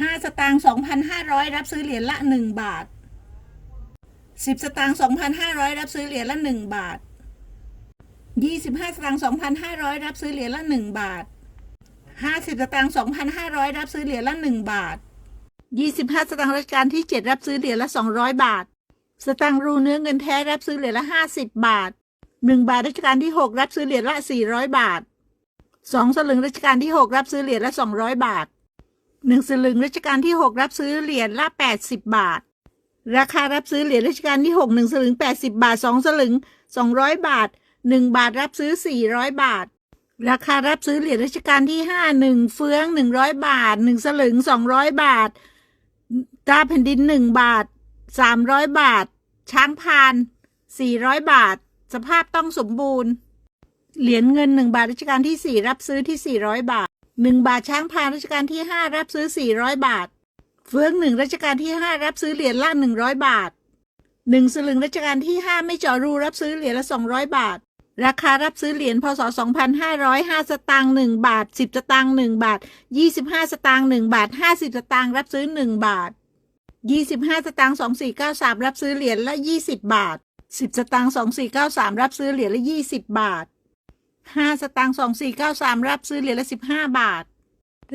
ห้าสตางค์สองพันห้าร้อยรับซื้อเหรียญละหนึ่งบาทสิบสตางค์สองพันห้าร้อยรับซื้อเหรียญละหนึ่งบาทยี่สิบห้าสตางค์สองพันห้าร้อยรับซื้อเหรียญละหนึ่งบาทห้าสิบสตางค์สองพันห้าร้อยรับซื้อเหรียญละหนึ่งบาทยี่สิบห้าสตางค์รัชกาลที่เจ็ดรับซื้อเหรียญละสองร้อยบาท สตางค์รูเนื้อเงินแท้รับซื้อเหรียญละห้าสิบบาทหนึ่งบาทรัชกาลที่หกรับซื้อเหรียญละสี่ร้อยบาทสองสลึงรัชกาลที่หกรับซื้อเหรียญละสองร้อยบาท หนึ่งสลึงรัชกาลที่หกรับซื้อเหรียญละแปดสิบบาท ราคารับซื้อเหรียญรัชกาลที่หกหนึ่งสลึงแปดสิบบาทสองสลึงสองร้อยบาทหนึ่งบาทรับซื้อสี่ร้อยบาท ราคารับซื้อเหรียญรัชกาลที่ห้าหนึ่งเฟืองหนึ่งร้อยบาทหนึ่งสลึงสองร้อยบาทตาแผ่นดินหนึ่งบาทสามร้อยบาท ช้างพานสี่ร้อยบาท สภาพต้องสมบูรณ์ เหรียญเงินหนึ่งบาทรัชกาลที่สี่รับซื้อที่สี่ร้อยบาท หนึ่งบาทช้างพานรัชกาลที่ห้ารับซื้อสี่ร้อยบาท เฟืองหนึ่งรัชกาลที่ห้ารับซื้อเหรียญละหนึ่งร้อยบาทหนึ่งสลึงรัชกาลที่ห้าไม่เจาะรูรับซื้อเหรียญละสองร้อยบาท ราคารับซื้อเหรียญพศสองพันห้าร้อยห้าสตางค์หนึ่งบาทสิบสตางค์หนึ่งบาทยี่สิบห้าสตางค์หนึ่งบาทห้าสิบสตางค์รับซื้อหนึ่งบาทยี่สิบห้าสตางค์สองสี่เก้าสามรับซื้อเหรียญละยี่สิบบาทสิบสตางค์สองสี่เก้าสามรับซื้อเหรียญละยี่สิบบาท ห้าสตางค์สองสี่เก้าสามรับซื้อเหรียญละสิบห้าบาท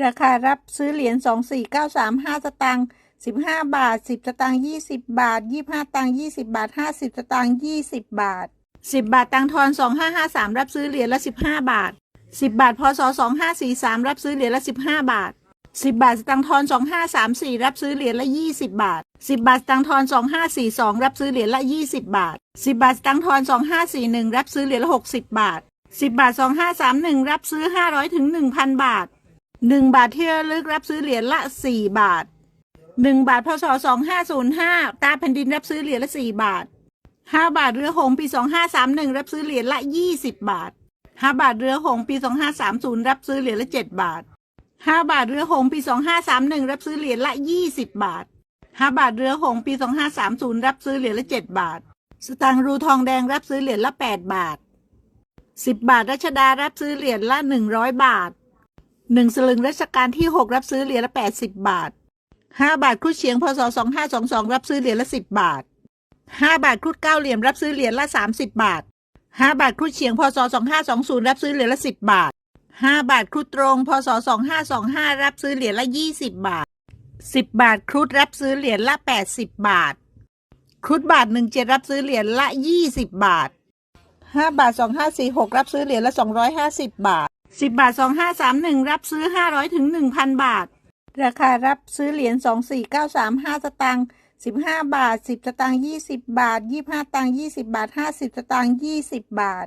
ราคารับซื้อเหรียญสองสี่เก้าสามห้าสตางค์สิบห้าบาทสิบสตางค์ยี่สิบบาทยี่ห้าตังค์ยี่สิบบาทห้าสิบสตางค์ยี่สิบบาทสิบบาทตังค์ทอนสองห้าห้าสามรับซื้อเหรียญละสิบห้าบาทสิบบาทพศสองห้าสี่สามรับซื้อเหรียญละสิบห้าบาทสิบบาทสตังค์ทอนสองห้าสามสี่รับซื้อเหรียญละยี่สิบบาทสิบบาทสตังค์ทอนสองห้าสี่สองรับซื้อเหรียญละยี่สิบบาทสิบบาทสตังค์ทอนสองห้าสี่หนึ่งรับซื้อเหรียญละหกสิบบาท สิบบาทสองห้าสามหนึ่งรับซื้อห้าร้อยถึงหนึ่งพันบาทหนึ่งบาทเที่ระลึกรับซื้อเหรียญละสี่บาทหนึ่งบาทพศสองห้าศูนย์ห้าตาแผ่นดินรับซื้อเหรียญละสี่บาทห้าบาทเรือหงปีสองห้าสามหนึ่งรับซื้อเหรียญละยี่สิบบาทห้าบาทเรือหงปีสองห้าสามศูนย์รับซื้อเหรียญละเจ็ดบาทห้าบาทเรือหงปีสองห้าสามหนึ่งรับซื้อเหรียญละยี่สิบบาทห้าบาทเรือหงปีสองห้าสามศูนย์รับซื้อเหรียญละเจ็ดบาท สตางค์รูทองแดงรับซื้อเหรียญละแปดบาท สิบบาทรัชดารับซื้อเหรียญละหนึ่งร้อยบาทหนึ่งสลึงรัชกาลที่หกรับซื้อเหรียญละแปดสิบบาทห้าบาทครุฑเฉียงพศสองห้าสองสองรับซื้อเหรียญละสิบบาทห้าบาทครุฑเก้าเหลี่ยมรับซื้อเหรียญละสามสิบบาทห้าบาทครุฑเฉียงพศสองห้าสองศูนย์รับซื้อเหรียญละสิบบาทห้าบาทครุฑตรงพศสองห้าสองห้ารับซื้อเหรียญละยี่สิบบาทสิบบาทครุฑรับซื้อเหรียญละแปดสิบบาทครุฑบาทหนึ่งเจ็ดรับซื้อเหรียญละยี่สิบบาท ห้าบาทสองห้าสี่หกรับซื้อเหรียญละสองร้อยห้าสิบบาทสิบบาทสองห้าสามหนึ่งรับซื้อห้าร้อยถึงหนึ่งพันบาท ราคารับซื้อเหรียญสองสี่เก้าสามห้าสตางค์สิบห้าบาทสิบสตางค์ยี่สิบบาทยี่ห้าตังค์ยี่สิบบาทห้าสิบสตางค์ยี่สิบบาท